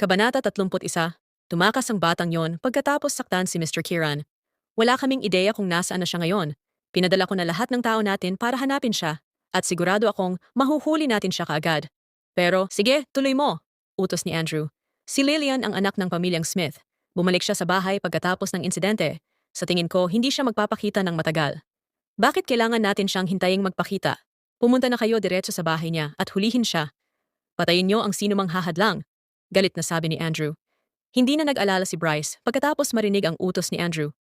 Kabanata 31, tumakas ang batang yon pagkatapos saktan si Mr. Kiran. Wala kaming ideya kung nasaan na siya ngayon. Pinadala ko na lahat ng tao natin para hanapin siya at sigurado akong mahuhuli natin siya kaagad. Pero sige, tuloy mo, utos ni Andrew. Si Lillian ang anak ng pamilyang Smith. Bumalik siya sa bahay pagkatapos ng insidente. Sa tingin ko, hindi siya magpapakita ng matagal. Bakit kailangan natin siyang hintaying magpakita? Pumunta na kayo diretso sa bahay niya at hulihin siya. Patayin niyo ang sinumang hahadlang. Galit na sabi ni Andrew. Hindi na nag-alala si Bryce pagkatapos marinig ang utos ni Andrew.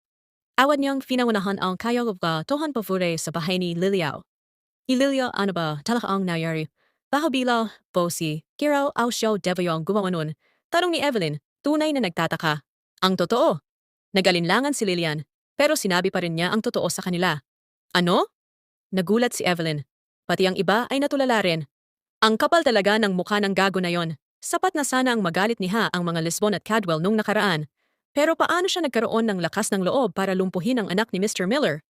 Awad niyang finaunahan ang kayo ba tohan pavure sa bahay ni Liliao. Ni Lilia ano ba talaga ang nangyari? Bahabilaw, Bosi, Kiraw, Ausyaw, Devoyong gumawa nun. Tarong ni Evelyn, tunay na nagtataka. Ang totoo. Nagalinlangan si Lilian, pero sinabi pa rin niya ang totoo sa kanila. Ano? Nagulat si Evelyn. Pati ang iba ay natulala rin. Ang kapal talaga ng mukha ng gago na yon. Sapat na sana ang magalit ni Ha ang mga Lisbon at Cadwell nung nakaraan. Pero paano siya nagkaroon ng lakas ng loob para lumpuhin ang anak ni Mr. Miller?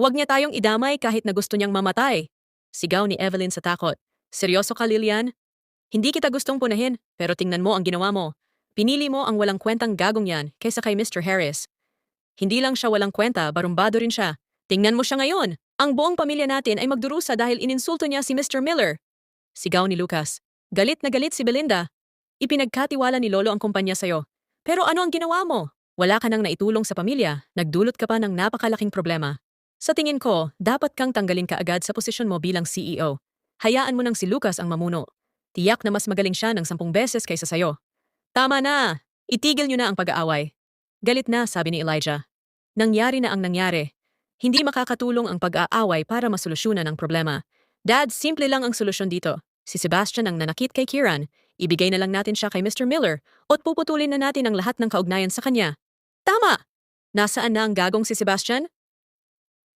Huwag niya tayong idamay kahit na gusto niyang mamatay. Sigaw ni Evelyn sa takot. Seryoso ka, Lilian? Hindi kita gustong punahin, pero tingnan mo ang ginawa mo. Pinili mo ang walang kwentang gagong yan kaysa kay Mr. Harris. Hindi lang siya walang kwenta, barumbado rin siya. Tingnan mo siya ngayon. Ang buong pamilya natin ay magdurusa dahil ininsulto niya si Mr. Miller. Sigaw ni Lucas. Galit na galit si Belinda. Ipinagkatiwala ni Lolo ang kumpanya sa'yo. Pero ano ang ginawa mo? Wala ka nang naitulong sa pamilya, nagdulot ka pa ng napakalaking problema. Sa tingin ko, dapat kang tanggalin ka agad sa posisyon mo bilang CEO. Hayaan mo nang si Lucas ang mamuno. Tiyak na mas magaling siya ng sampung beses kaysa sayo. Tama na! Itigil niyo na ang pag-aaway. Galit na, sabi ni Elijah. Nangyari na ang nangyari. Hindi makakatulong ang pag-aaway para masolusyonan ang problema. Dad, simple lang ang solusyon dito. Si Sebastian ang nanakit kay Kieran. Ibigay na lang natin siya kay Mr. Miller at puputulin na natin ang lahat ng kaugnayan sa kanya. Tama! Nasaan na ang gagong si Sebastian?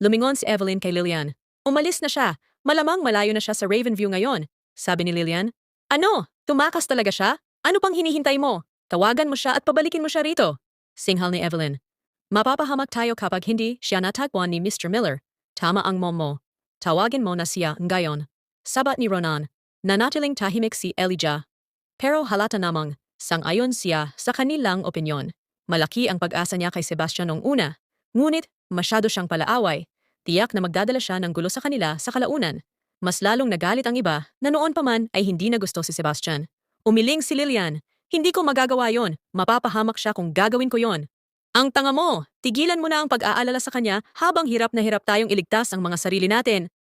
Lumingon si Evelyn kay Lillian. Umalis na siya. Malamang malayo na siya sa Ravenview ngayon. Sabi ni Lillian. Ano? Tumakas talaga siya? Ano pang hinihintay mo? Tawagan mo siya at pabalikin mo siya rito. Singhal ni Evelyn. Mapapahamak tayo kapag hindi siya natagpuan ni Mr. Miller. Tama ang mom mo. Tawagin mo na siya ngayon. Sabat ni Ronan. Nanatiling tahimik si Elijah. Pero halata namang, sang-ayon siya sa kanilang opinyon. Malaki ang pag-asa niya kay Sebastian noong una. Ngunit, masyado siyang palaaway. Tiyak na magdadala siya ng gulo sa kanila sa kalaunan. Mas lalong nagalit ang iba na noon pa man ay hindi na gusto si Sebastian. Umiling si Lilian. Hindi ko magagawa yon. Mapapahamak siya kung gagawin ko yon. Ang tanga mo! Tigilan mo na ang pag-aalala sa kanya habang hirap na hirap tayong iligtas ang mga sarili natin.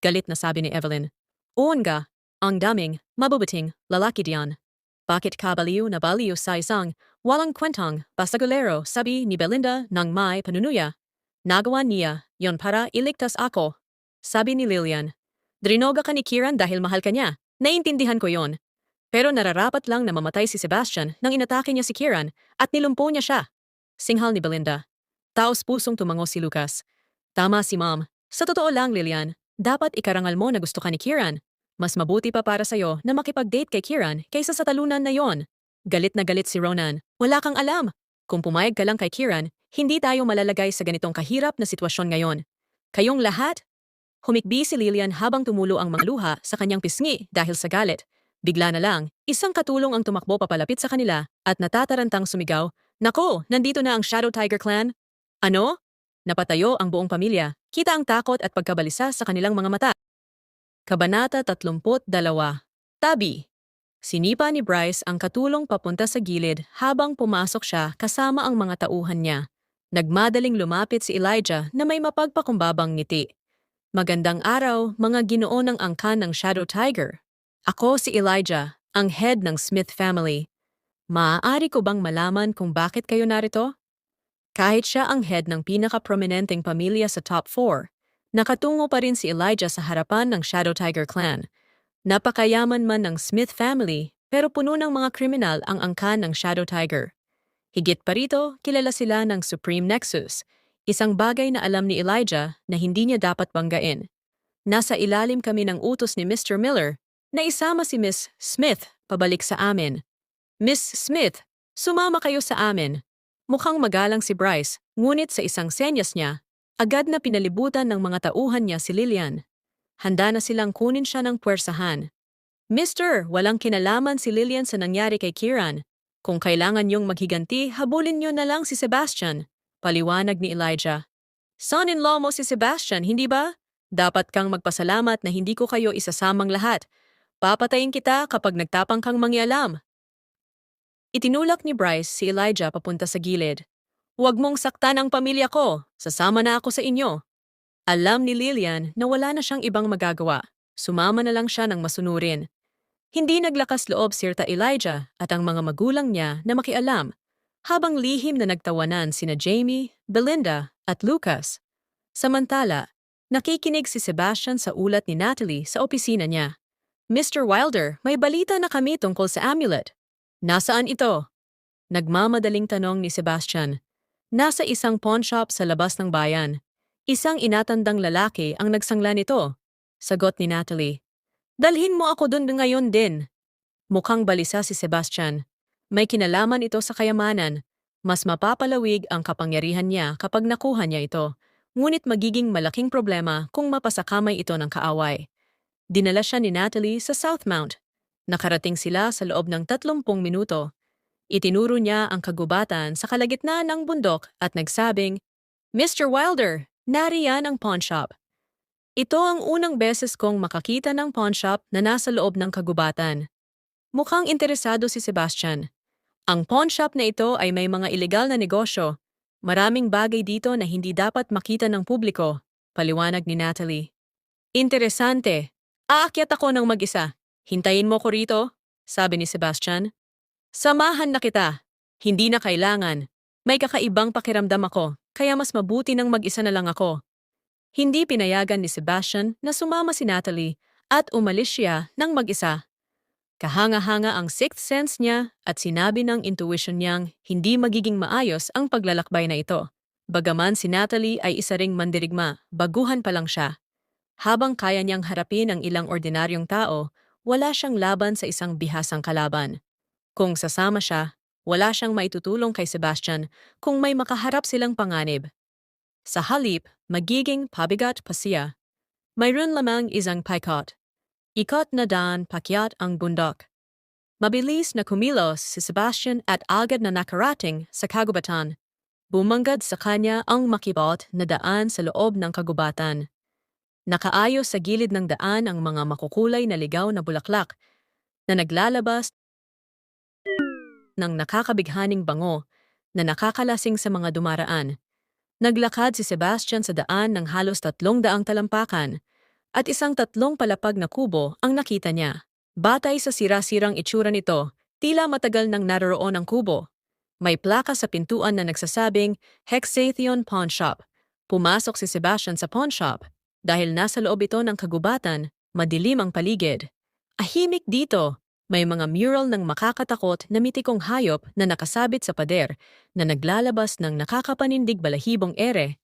Galit na sabi ni Evelyn. Oon ga, ang daming, mabubuting, lalaki diyan. Bakit ka baliw na baliw sa isang, walang kwentang, basagulero, sabi ni Belinda ng may panunuya. Nagawa niya, yon para iligtas ako. Sabi ni Lillian. Drinoga ka ni Kieran dahil mahal ka niya. Naiintindihan ko yon. Pero nararapat lang na mamatay si Sebastian nang inatake niya si Kieran at nilumpo niya siya. Singhal ni Belinda. Taos pusong tumango si Lucas. Tama si Mom. Sa totoo lang, Lillian, dapat ikarangal mo na gusto ka ni Kieran. Mas mabuti pa para sa'yo na makipag-date kay Kieran kaysa sa talunan na yon. Galit na galit si Ronan. Wala kang alam. Kung pumayag ka lang kay Kieran, hindi tayo malalagay sa ganitong kahirap na sitwasyon ngayon. Kayong lahat? Humikbi si Lillian habang tumulo ang mga luha sa kanyang pisngi dahil sa galit. Bigla na lang, isang katulong ang tumakbo papalapit sa kanila at natatarantang sumigaw, Nako, nandito na ang Shadow Tiger Clan. Ano? Napatayo ang buong pamilya. Kita ang takot at pagkabalisa sa kanilang mga mata. Kabanata 32 Tabi Sinipa ni Bryce ang katulong papunta sa gilid habang pumasok siya kasama ang mga tauhan niya. Nagmadaling lumapit si Elijah na may mapagpakumbabang ngiti. Magandang araw, mga ginoo ng angkan ng Shadow Tiger. Ako si Elijah, ang head ng Smith family. Maaari ko bang malaman kung bakit kayo narito? Kahit siya ang head ng pinaka-prominenteng pamilya sa top 4, Nakatungo pa rin si Elijah sa harapan ng Shadow Tiger Clan. Napakayaman man ng Smith family, pero puno ng mga kriminal ang angkan ng Shadow Tiger. Higit pa rito, kilala sila ng Supreme Nexus, isang bagay na alam ni Elijah na hindi niya dapat banggain. Nasa ilalim kami ng utos ni Mr. Miller na isama si Miss Smith pabalik sa amin. Miss Smith, sumama kayo sa amin. Mukhang magalang si Bryce, ngunit sa isang senyas niya, Agad na pinalibutan ng mga tauhan niya si Lillian. Handa na silang kunin siya ng puwersahan. Mister, walang kinalaman si Lillian sa nangyari kay Kieran. Kung kailangan niyong maghiganti, habulin niyo na lang si Sebastian. Paliwanag ni Elijah. Son-in-law mo si Sebastian, hindi ba? Dapat kang magpasalamat na hindi ko kayo isasamang lahat. Papatayin kita kapag nagtapang kang mangialam. Itinulak ni Bryce si Elijah papunta sa gilid. Huwag mong saktan ang pamilya ko. Sasama na ako sa inyo. Alam ni Lillian na wala na siyang ibang magagawa. Sumama na lang siya ng masunurin. Hindi naglakas loob si Sirta Elijah at ang mga magulang niya na makialam habang lihim na nagtawanan sina Jamie, Belinda at Lucas. Samantala, nakikinig si Sebastian sa ulat ni Natalie sa opisina niya. Mr. Wilder, may balita na kami tungkol sa amulet. Nasaan ito? Nagmamadaling tanong ni Sebastian. Nasa isang pawn shop sa labas ng bayan. Isang inatandang lalaki ang nagsangla nito. Sagot ni Natalie. Dalhin mo ako doon ngayon din. Mukhang balisa si Sebastian. May kinalaman ito sa kayamanan. Mas mapapalawig ang kapangyarihan niya kapag nakuha niya ito. Ngunit magiging malaking problema kung mapasakamay ito ng kaaway. Dinala siya ni Natalie sa Southmount. Nakarating sila sa loob ng 30 minuto. Itinuro niya ang kagubatan sa kalagitnaan ng bundok at nagsabing, Mr. Wilder, nariyan ang pawn shop. Ito ang unang beses kong makakita ng pawn shop na nasa loob ng kagubatan. Mukhang interesado si Sebastian. Ang pawn shop na ito ay may mga ilegal na negosyo. Maraming bagay dito na hindi dapat makita ng publiko, paliwanag ni Natalie. Interesante. Aakyat ako ng mag-isa. Hintayin mo ko rito, sabi ni Sebastian. Samahan na kita. Hindi na kailangan. May kakaibang pakiramdam ako, kaya mas mabuti nang mag-isa na lang ako. Hindi pinayagan ni Sebastian na sumama si Natalie at umalis siya ng mag-isa. Kahanga-hanga ang sixth sense niya at sinabi ng intuition niyang hindi magiging maayos ang paglalakbay na ito. Bagaman si Natalie ay isa ring mandirigma, baguhan pa lang siya. Habang kaya niyang harapin ang ilang ordinaryong tao, wala siyang laban sa isang bihasang kalaban. Kung sasama siya, wala siyang maitutulong kay Sebastian kung may makaharap silang panganib. Sa halip, magiging pabigat pa siya. Mayroon lamang isang paikot. Ikot na daan pakyat ang bundok. Mabilis na kumilos si Sebastian at agad na nakarating sa kagubatan. Bumangad sa kanya ang makibot na daan sa loob ng kagubatan. Nakaayos sa gilid ng daan ang mga makukulay na ligaw na bulaklak na naglalabas ng nakakabighaning bango na nakakalasing sa mga dumaraan. Naglakad si Sebastian sa daan ng halos tatlong daang talampakan at isang tatlong palapag na kubo ang nakita niya. Batay sa sira-sirang itsura nito, tila matagal nang naroroon ang kubo. May plaka sa pintuan na nagsasabing Hexathion Pawn Shop. Pumasok si Sebastian sa pawn shop. Dahil nasa loob ito ng kagubatan, madilim ang paligid. Ahimik dito, may mga mural ng makakatakot na mitikong hayop na nakasabit sa pader na naglalabas ng nakakapanindig balahibong ere.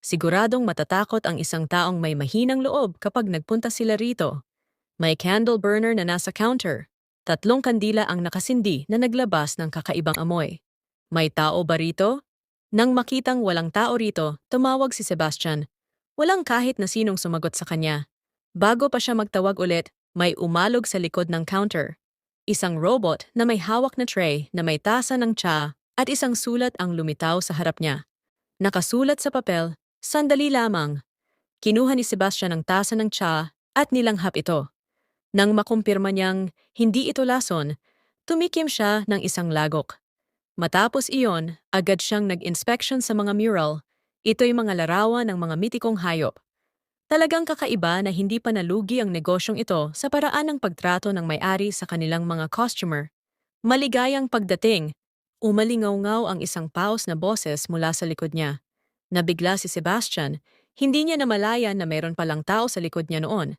Siguradong matatakot ang isang taong may mahinang loob kapag nagpunta sila rito. May candle burner na nasa counter. Tatlong kandila ang nakasindi na naglabas ng kakaibang amoy. May tao ba rito? Nang makitang walang tao rito, tumawag si Sebastian. Walang kahit na sinong sumagot sa kanya. Bago pa siya magtawag ulit, may umalog sa likod ng counter. Isang robot na may hawak na tray na may tasa ng tsa at isang sulat ang lumitaw sa harap niya. Nakasulat sa papel, sandali lamang. Kinuha ni Sebastian ang tasa ng tsa at nilanghap ito. Nang makumpirma niyang hindi ito lason, tumikim siya ng isang lagok. Matapos iyon, agad siyang nag-inspection sa mga mural. Ito'y mga larawan ng mga mitikong hayop. Talagang kakaiba na hindi pa nalugi ang negosyong ito sa paraan ng pagtrato ng may-ari sa kanilang mga customer. Maligayang pagdating, umalingaw-ngaw ang isang paus na boses mula sa likod niya. Nabigla si Sebastian, hindi niya namalayan na mayroon palang tao sa likod niya noon.